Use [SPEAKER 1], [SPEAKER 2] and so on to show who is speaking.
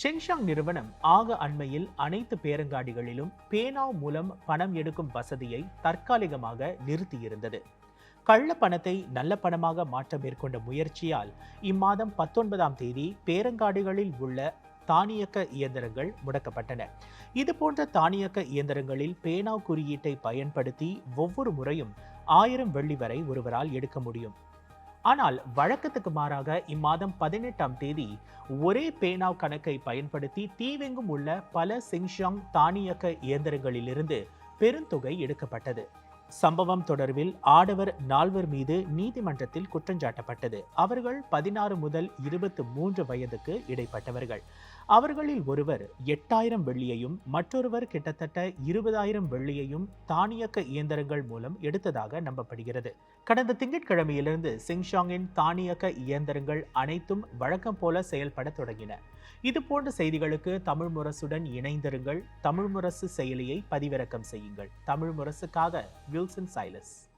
[SPEAKER 1] ஷெங்ஷாங் நிறுவனம் ஆக அண்மையில் அனைத்து பேரங்காடிகளிலும் பேனாவ் மூலம் பணம் எடுக்கும் வசதியை தற்காலிகமாக நிறுத்தியிருந்தது. கள்ள பணத்தை நல்ல பணமாக மாற்ற மேற்கொண்ட முயற்சியால் இம்மாதம் பத்தொன்பதாம் தேதி பேரங்காடிகளில் உள்ள தானியக்க இயந்திரங்கள் முடக்கப்பட்டன. இதுபோன்ற தானியக்க இயந்திரங்களில் பேனாவ் குறியீட்டை பயன்படுத்தி ஒவ்வொரு முறையும் ஆயிரம் வெள்ளி வரை ஒருவரால் எடுக்க முடியும். ஆனால் வழக்கத்துக்கு மாறாக இம்மாதம் பதினெட்டாம் தேதி ஒரே பேனாவ் கணக்கை பயன்படுத்தி தீவெங்கும் உள்ள பல சிங்ஷாங் தானியக்க இயந்திரங்களிலிருந்து பெருந்தொகை எடுக்கப்பட்டது. சம்பவம் தொடர்பில் ஆடவர் நால்வர் மீது நீதிமன்றத்தில் குற்றஞ்சாட்டப்பட்டது அவர்கள் பதினாறு முதல் இருபத்து மூன்று வயதுக்கு இடைப்பட்டவர்கள். அவர்களில் ஒருவர் எட்டாயிரம் வெள்ளியையும் மற்றொருவர் கிட்டத்தட்ட இருபதாயிரம் வெள்ளியையும் தானியக்க இயந்திரங்கள் மூலம் எடுத்ததாக நம்பப்படுகிறது. கடந்த திங்கட்கிழமையிலிருந்து சிங்ஷாங்கின் தானியக்க இயந்திரங்கள் அனைத்தும் வழக்கம் போல செயல்பட தொடங்கின. இதுபோன்ற செய்திகளுக்கு தமிழ் முரசுடன் இணைந்திருங்கள். தமிழ் முரசு செயலியை பதிவிறக்கம் செய்யுங்கள். Tamil முரசுக்காக Wilson Silas.